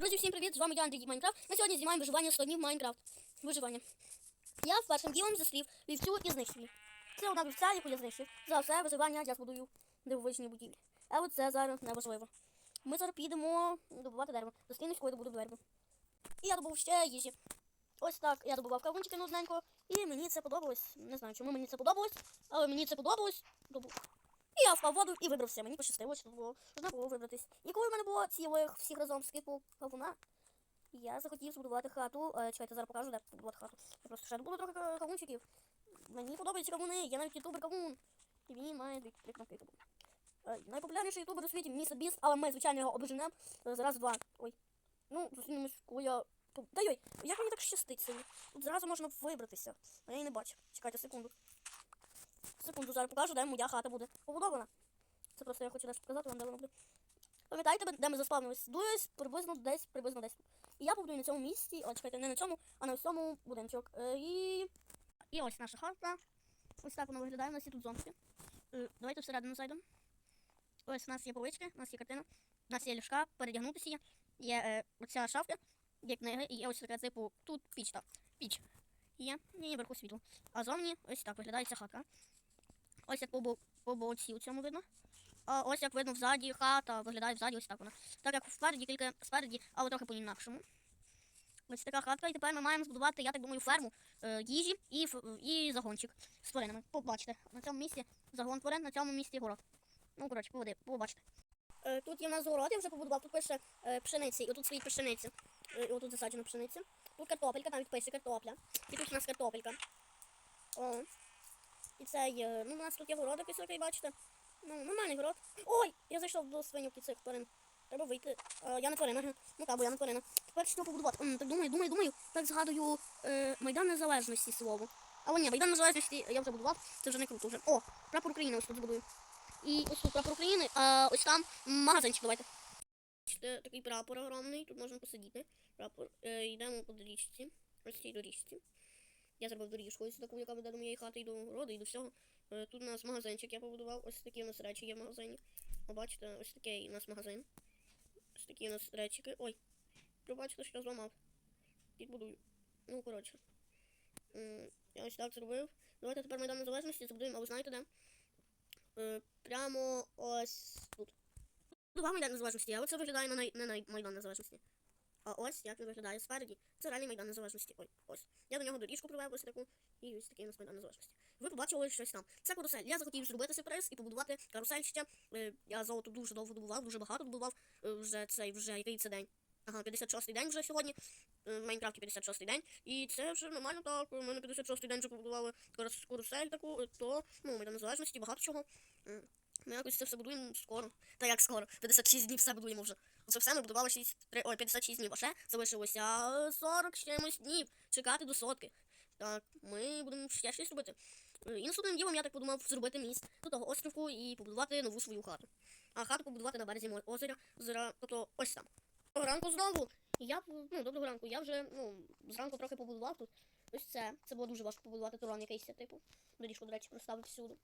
Друзі, всім привіт! З вами я Андрій Майнкрафт. Ми сьогодні знімаємо виживання 100 днів Майнкрафт. Виживання. Я першим ділом зустрів вівцю і знищив. Це одна вівця, яку я знищив. За все виживання я збудую дивовижні будівлі. А от це зараз не важливо. Ми зараз підемо добувати дерево. Зустрінусь, коли добуду дерево. І я добув ще їжі. Ось так я добував кавунчики нудненько. І мені це подобалось. Не знаю, чому мені це подобалось, але мені це подобалось. Добув. І я впав в воду і вибрався. Мені пощастило, що було можна було вибратись. І коли в мене було цілих всіх разом скипу кавуна, я захотів збудувати хату. Е, чекайте, зараз покажу, де побудувати хату. Я просто ще добуду трохи кавунчиків. Мені подобаються кавуни, я навіть ютубер кавун. І він має дві кнопки. Е, найпопулярніший ютубер у світі містер Біст, але ми, звичайно, його обоженемо е, зараз два. Ой. Ну, зустрінемось, коли я. Та йой, як мені так щастить сьогодні? Тут зразу можна вибратися. А я і не бачу. Чекайте секунду. Секунду, зараз покажу, де моя хата буде побудована. Це просто я хочу дещо показати вам, де вона буде. Пам'ятаєте, де ми заспавнились? Десь приблизно десь, приблизно десь. І я побудую на цьому місці, о, чекайте, не на цьому, а на цьому будиночок. Е, і... і ось наша хата. Ось так вона виглядає, у нас є тут зонтики. Е, давайте всередину зайдемо. Ось у нас є полички, у нас є картина, у нас є ліжка, передягнутися є. Є е, оця шафка, є книги, і є ось така типу, тут піч, так, піч. Є, і вверху світло. А зовні ось так виглядає ця хатка. Ось як по, бо- по боці у цьому видно. А ось як видно взаді хата виглядає взаді ось так вона. Так як спереді, тільки спереді, але трохи по-інакшому. Ось така хатка, і тепер ми маємо збудувати, я так думаю, ферму е, їжі і, і загончик з тваринами. Побачите, на цьому місці загон тварин, на цьому місці город. Ну, коротше, поводи, побачите. Е, тут є в нас город, я вже побудував, тут пише е, пшениці, і отут стоїть пшениця. Е, і отут засаджена пшениця. Тут картопелька, навіть пише картопля. І тут у нас картопелька. О. І це є. Ну, у нас тут є город якийсь такий, бачите. Ну, нормальний город. Ой! Я зайшов до свинюки цих тварин. Треба вийти. А, я не тварина. Ну так, бо я не тварина. Тепер що побудувати? М, так думаю, думаю, думаю. Так згадую е, Майдан Незалежності слово. Але ні, Майдан Незалежності я вже будував, це вже не круто вже. О, прапор України ось тут збудую. І ось тут прапор України, а ось там магазинчик, давайте. Бачите, такий прапор огромний, тут можна посидіти. Прапор. Е, йдемо по доріжці. Ось цій доріжці. Я зробив доріжку таку, яка веде до моєї хати і до городу, і до всього. Е, Тут у нас магазинчик я побудував. Ось такі у нас речі є в магазині. О, бачите, ось такий у нас магазин. Ось такі у нас речики. Ой, пробачте, що я зламав. Підбудую. Ну, коротше. Я ось так зробив. Давайте тепер Майдан Незалежності забудуємо, а ви знаєте де? Е, Прямо ось тут. Майдан Незалежності, але це виглядає на най... не на Майдан Незалежності. А ось як він виглядає спереді. Це реальний Майдан Незалежності. Ой, ось. Я до нього доріжку привев ось таку. І ось такий у нас Майдан Незалежності. Ви побачили щось там. Це карусель. Я захотів зробити сюрприз і побудувати карусель ще. Е, я золото дуже довго добував, дуже багато добував. Е, вже цей вже який це день. Ага, 56-й день вже сьогодні. Е, В Майнкрафті 56-й день. І це вже нормально так. У мене 56-й день вже побудували карус- карусель таку, е, то ну, Майдан Незалежності, багато чого. Ми якось це все будуємо скоро. Та як скоро? 56 днів все будуємо вже. Оце все ми будували 6, 3, ой, 56 днів, а ще залишилося е, 40 з чимось днів чекати до сотки. Так, ми будемо ще щось робити. І наступним ділом я так подумав зробити міст до того островку і побудувати нову свою хату. А хату побудувати на березі озера, озера, тобто ось там. Доброго ранку знову. Я, ну, доброго ранку, я вже, ну, зранку трохи побудував тут. Ось це. Це було дуже важко побудувати турон якийсь, типу. Доріжку, до речі, проставив всюди.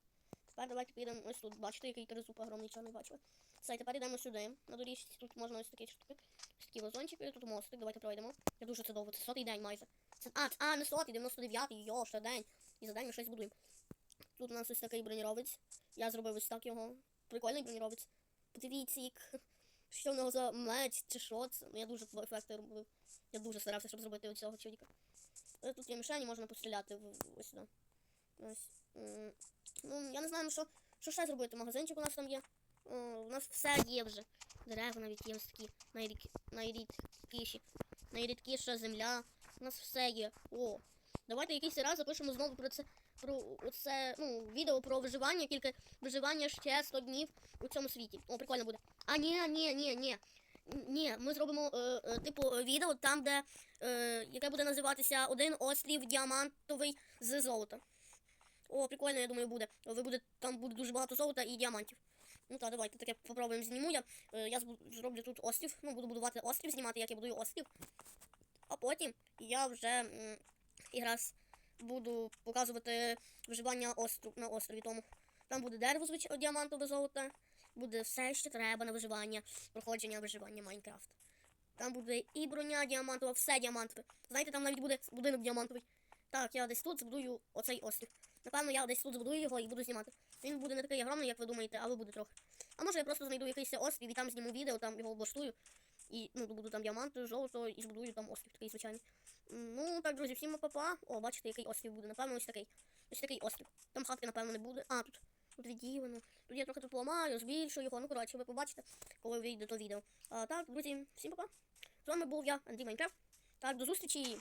Тепер давайте підемо ось тут. Бачите, який тризуб огромний, не бачили. Все, тепер йдемо сюди. На доріжці тут можна ось такі штуки. Ось такі вазончики, тут мостик, давайте пройдемо. Я дуже це довго, це сотий день майже. Це, а, це- а, не сотий, 99-й, йо, ще день. І за день ми щось будуємо. Тут у нас ось такий бронєровець. Я зробив ось так його. Прикольний бронєровець. Подивіться, як... що в нього за меч чи що це. Ну, Я дуже ефекти робив. Я дуже старався, щоб зробити оцього чоловіка. Е, Тут є мішені, можна постріляти ось сюди. Ось. Ну, я не знаю, ну, що, що ще зробити. Магазинчик у нас там є. О, у нас все є вже. Дерева навіть є ось такі найрід... найрідкіші. Найрідкіша земля. У нас все є. О. Давайте якийсь раз запишемо знову про це. Про оце, ну, відео про виживання, тільки виживання ще 100 днів у цьому світі. О, прикольно буде. А ні, ні, ні, ні. Ні, ми зробимо е, е, типу відео там, де е, яке буде називатися Один острів діамантовий з золота. О, прикольно, я думаю, буде. Ви буде, там буде дуже багато золота і діамантів. Ну так, давайте таке попробуємо зніму я. Е, я зроблю тут острів. Ну, буду будувати острів, знімати, як я будую острів. А потім я вже якраз буду показувати виживання остров, на острові тому. Там буде дерево звичайно діамантове золоте. Буде все, що треба на виживання, проходження виживання Майнкрафт. Там буде і броня діамантова, все діамантове. Знаєте, там навіть буде будинок діамантовий. Так, я десь тут збудую оцей острів. Напевно, я десь тут збудую його і буду знімати. Він буде не такий огромний, як ви думаєте, але буде трохи. А може я просто знайду якийсь острів і там зніму відео, там його облаштую. І ну, буду там діаманти, золото і збудую там острів такий звичайний. Ну так, друзі, всім па-па. О, бачите, який острів буде. Напевно, ось такий. Ось такий острів. Там хатки, напевно, не буде. А, тут. Тут відділено. Тут я трохи тут поламаю, збільшу його. Ну, коротше, ви побачите, коли вийде то відео. А, так, друзі, всім па-па. З вами був я, Андрій Майнкрафт. Так, до зустрічі.